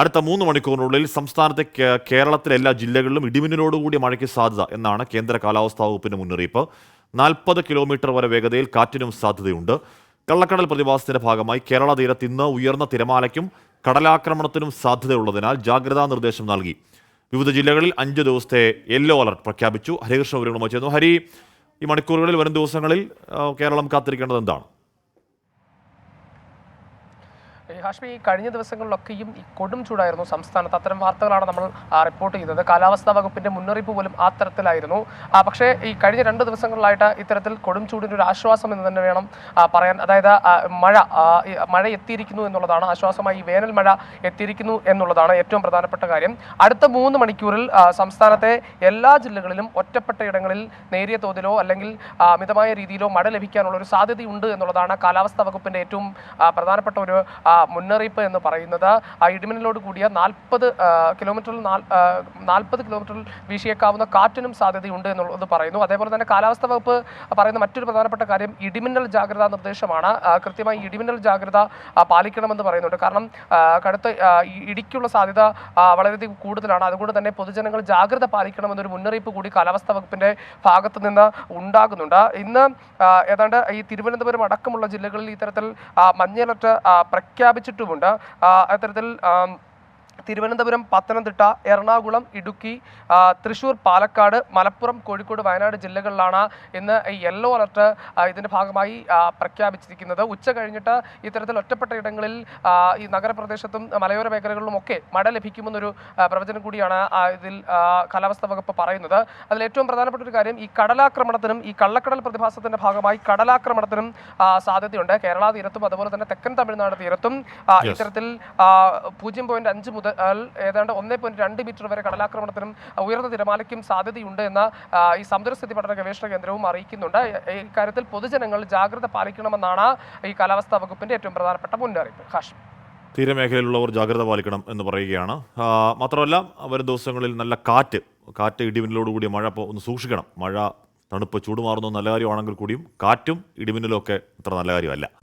അടുത്ത മൂന്ന് മണിക്കൂറിനുള്ളിൽ സംസ്ഥാനത്തെ കേരളത്തിലെ എല്ലാ ജില്ലകളിലും ഇടിമിന്നലോടുകൂടിയ മഴയ്ക്ക് സാധ്യത എന്നാണ് കേന്ദ്ര കാലാവസ്ഥാ വകുപ്പിന്റെ മുന്നറിയിപ്പ്. നാൽപ്പത് കിലോമീറ്റർ വരെ വേഗതയിൽ കാറ്റിനും സാധ്യതയുണ്ട്. കള്ളക്കടൽ പ്രതിഭാസത്തിന്റെ ഭാഗമായി കേരള തീരത്ത് ഇന്ന് ഉയർന്ന തിരമാലയ്ക്കും കടലാക്രമണത്തിനും സാധ്യതയുള്ളതിനാൽ ജാഗ്രതാ നിർദ്ദേശം നൽകി. വിവിധ ജില്ലകളിൽ അഞ്ച് ദിവസത്തെ യെല്ലോ അലർട്ട് പ്രഖ്യാപിച്ചു. ഹരികൃഷ്ണ വിവരങ്ങളുമായി ചേർന്നു ഹരി ഈ മണിക്കൂറുകളിൽ വരും ദിവസങ്ങളിൽ കേരളം കാത്തിരിക്കേണ്ടത് എന്താണ്? ഹാഷ്മി കഴിഞ്ഞ ദിവസങ്ങളിലൊക്കെയും ഈ കൊടും ചൂടായിരുന്നു സംസ്ഥാനത്ത്. അത്തരം വാർത്തകളാണ് നമ്മൾ റിപ്പോർട്ട് ചെയ്തത്. കാലാവസ്ഥാ വകുപ്പിന്റെ മുന്നറിയിപ്പ് പോലും ആ തരത്തിലായിരുന്നു. പക്ഷേ ഈ കഴിഞ്ഞ രണ്ട് ദിവസങ്ങളിലായിട്ട് ഇത്തരത്തിൽ കൊടും ചൂടിന്റെ ഒരു ആശ്വാസം എന്ന് തന്നെ വേണം പറയാൻ. അതായത് മഴ മഴ എത്തിയിരിക്കുന്നു എന്നുള്ളതാണ്. ആശ്വാസമായി വേനൽ മഴ എത്തിയിരിക്കുന്നു എന്നുള്ളതാണ് ഏറ്റവും പ്രധാനപ്പെട്ട കാര്യം. അടുത്ത മൂന്ന് മണിക്കൂറിൽ സംസ്ഥാനത്തെ എല്ലാ ജില്ലകളിലും ഒറ്റപ്പെട്ട ഇടങ്ങളിൽ നേരിയ തോതിലോ അല്ലെങ്കിൽ മിതമായ രീതിയിലോ മഴ ലഭിക്കാനുള്ള ഒരു സാധ്യതയുണ്ട് എന്നുള്ളതാണ് കാലാവസ്ഥാ വകുപ്പിന്റെ ഏറ്റവും പ്രധാനപ്പെട്ട ഒരു മുന്നറിയിപ്പ് എന്ന് പറയുന്നത്. ആ ഇടിമിന്നലോട് കൂടിയ നാൽപ്പത് കിലോമീറ്ററിൽ നാൽപ്പത് കിലോമീറ്ററിൽ വീശിയേക്കാവുന്ന കാറ്റിനും സാധ്യതയുണ്ട് എന്നുള്ളത് പറയുന്നു. അതേപോലെ തന്നെ കാലാവസ്ഥ വകുപ്പ് പറയുന്ന മറ്റൊരു പ്രധാനപ്പെട്ട കാര്യം ഇടിമിന്നൽ ജാഗ്രതാ നിർദ്ദേശമാണ്. കൃത്യമായി ഇടിമിന്നൽ ജാഗ്രത പാലിക്കണമെന്ന് പറയുന്നുണ്ട്. കാരണം കടുത്ത ഇടിക്കുള്ള സാധ്യത വളരെയധികം കൂടുതലാണ്. അതുകൊണ്ട് തന്നെ പൊതുജനങ്ങൾ ജാഗ്രത പാലിക്കണമെന്നൊരു മുന്നറിയിപ്പ് കൂടി കാലാവസ്ഥാ വകുപ്പിന്റെ ഭാഗത്ത് നിന്ന് ഉണ്ടാകുന്നുണ്ട്. ഇന്ന് ഏതാണ്ട് ഈ തിരുവനന്തപുരം അടക്കമുള്ള ജില്ലകളിൽ ഇത്തരത്തിൽ മഞ്ഞ അലർട്ട് ആ, പ്രഖ്യാപിച്ചിട്ടുമുണ്ട്. അത്തരത്തിൽ തിരുവനന്തപുരം പത്തനംതിട്ട എറണാകുളം ഇടുക്കി തൃശൂർ പാലക്കാട് മലപ്പുറം കോഴിക്കോട് വയനാട് ജില്ലകളിലാണ് ഇന്ന് ഈ യെല്ലോ അലർട്ട് ഇതിന്റെ ഭാഗമായി പ്രഖ്യാപിച്ചിരിക്കുന്നത്. ഉച്ച കഴിഞ്ഞിട്ട് ഇത്തരത്തിൽ ഒറ്റപ്പെട്ട ഇടങ്ങളിൽ ഈ നഗരപ്രദേശത്തും മലയോര മേഖലകളിലുമൊക്കെ മഴ ലഭിക്കുമെന്നൊരു പ്രവചനം കൂടിയാണ് ഇതിൽ കാലാവസ്ഥാ വകുപ്പ് പറയുന്നത്. അതിൽ ഏറ്റവും പ്രധാനപ്പെട്ട ഒരു കാര്യം ഈ കടലാക്രമണത്തിനും ഈ കള്ളക്കടൽ പ്രതിഭാസത്തിന്റെ ഭാഗമായി കടലാക്രമണത്തിനും സാധ്യതയുണ്ട്. കേരള തീരത്തും അതുപോലെ തന്നെ തെക്കൻ തമിഴ്നാട് തീരത്തും ഇത്തരത്തിൽ പൂജ്യം പോയിന്റ് അഞ്ച് മുതൽ ഏതാണ്ട് ഒന്നേ പോയിന്റ് രണ്ട് മീറ്റർ വരെ കടലാക്രമണത്തിനും ഉയർന്ന തിരമാലയ്ക്കും സാധ്യതയുണ്ട് എന്ന ഈ സമുദ്രസ്ഥിതി പഠന ഗവേഷണ കേന്ദ്രവും അറിയിക്കുന്നുണ്ട്. ഈ- ഈ കാര്യത്തിൽ പൊതുജനങ്ങൾ ജാഗ്രത പാലിക്കണമെന്നാണ് ഈ കാലാവസ്ഥാ വകുപ്പിന്റെ ഏറ്റവും പ്രധാനപ്പെട്ട മുന്നറിയിപ്പ്. ഹാഷ്. തീരമേഖലയിലുള്ളവർ ജാഗ്രത പാലിക്കണം എന്ന് പറയുകയാണ്. മാത്രമല്ല വരും ദിവസങ്ങളിൽ നല്ല കാറ്റ് കാറ്റ് ഇടിമിന്നലോടുകൂടിയ മഴ അപ്പോൾ ഒന്ന് സൂക്ഷിക്കണം. മഴ തണുപ്പ് ചൂട് മാറുന്നത് നല്ല കാര്യമാണെങ്കിൽ കൂടിയും കാറ്റും ഇടിമിന്നലും ഒക്കെ അത്ര നല്ല കാര്യമല്ല.